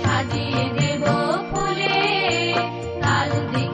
সাজিয়ে দেব ফুলে। কাল দিকে